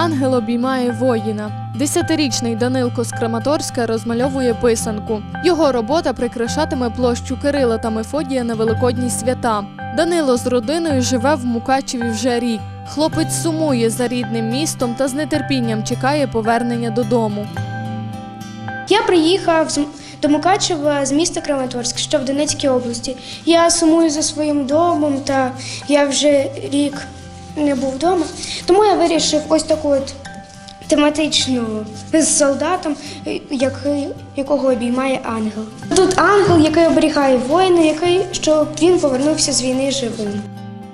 Ангел обіймає воїна. Десятирічний Данилко з Краматорська розмальовує писанку. Його робота прикрашатиме площу Кирила та Мефодія на великодні свята. Данило з родиною живе в Мукачеві вже рік. Хлопець сумує за рідним містом та з нетерпінням чекає повернення додому. Я приїхав до Мукачева з міста Краматорськ, що в Донецькій області. Я сумую за своїм домом, та я вже рік не був вдома. Тому я вирішив ось таку от тематичну з солдатом, е, який, якого обіймає ангел. Тут ангел, який оберігає воїна, який щоб він повернувся з війни живим.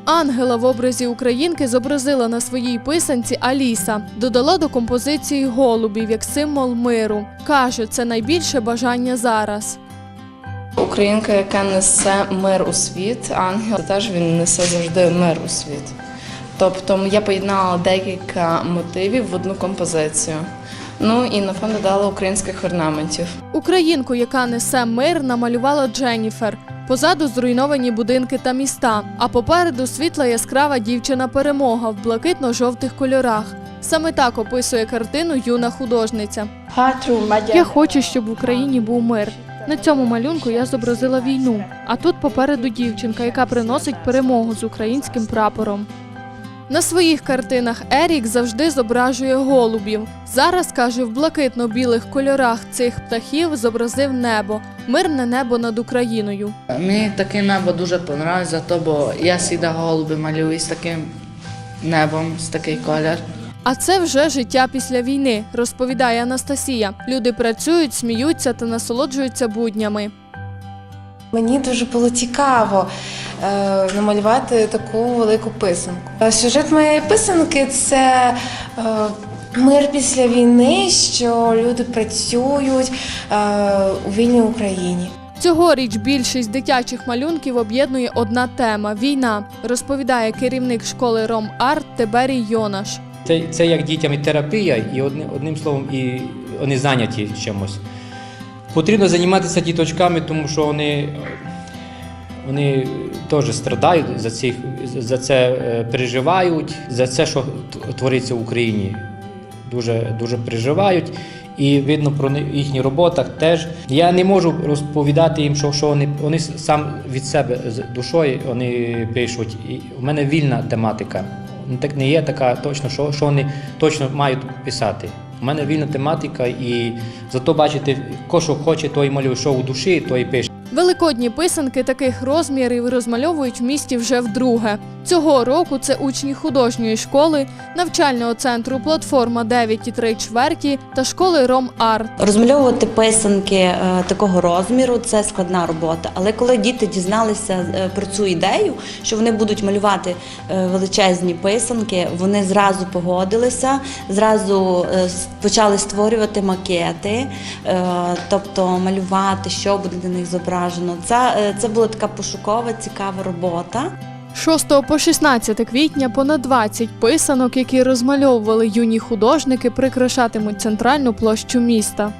Ангела в образі українки зобразила на своїй писанці Аліса. Додала до композиції голубів як символ миру. Каже, це найбільше бажання зараз. Українка, яка несе мир у світ, ангел теж він несе завжди мир у світ. Тобто я поєднала декілька мотивів в одну композицію. Ну і на фон додала українських орнаментів. Українку, яка несе мир, намалювала Дженніфер. Позаду зруйновані будинки та міста, а попереду світла яскрава дівчина перемога в блакитно-жовтих кольорах. Саме так описує картину юна художниця. Я хочу, щоб в Україні був мир. На цьому малюнку я зобразила війну, а тут попереду дівчинка, яка приносить перемогу з українським прапором. На своїх картинах Ерік завжди зображує голубів. Зараз каже, в блакитно-білих кольорах цих птахів зобразив небо, мирне небо над Україною. Мені таке небо дуже подобається, то, бо я завжди голуби малюю з таким небом, з такий колір. А це вже життя після війни, розповідає Анастасія. Люди працюють, сміються та насолоджуються буднями. Мені дуже було цікаво намалювати таку велику писанку. Е, Сюжет моєї писанки це е, мир після війни, що люди працюють е, у вільній Україні. Цьогоріч більшість дитячих малюнків об'єднує одна тема війна, розповідає керівник школи Ром Арт Тиберій Йонаш. Це, це як дітям і терапія, і одним, одним словом, і вони зайняті чимось. Потрібно займатися діточками, тому що вони, вони теж страдають за, цих, за це е, переживають, за це, що твориться в Україні. Дуже, дуже переживають. І видно про їхніх роботах теж. Я не можу розповідати їм, що, що вони, вони сам від себе з душою вони пишуть. І в мене вільна тематика. Ну, Так не є така точно, що, що вони точно мають писати. У мене вільна тематика, і зато бачите, ко що хоче, той малює, що у душі, той пише. Великодні писанки таких розмірів розмальовують в місті вже вдруге. Цього року це учні художньої школи, навчального центру Платформа 9,3 чверті та школи Ром Арт. Розмальовувати писанки е, такого розміру це складна робота. Але коли діти дізналися е, про цю ідею, що вони будуть малювати е, величезні писанки, вони зразу погодилися, зразу почали створювати макети, тобто малювати, що буде на них зображено. Це, е, це була така пошукова, цікава робота. 6 по 16 квітня понад 20 писанок, які розмальовували юні художники, прикрашатимуть центральну площу міста.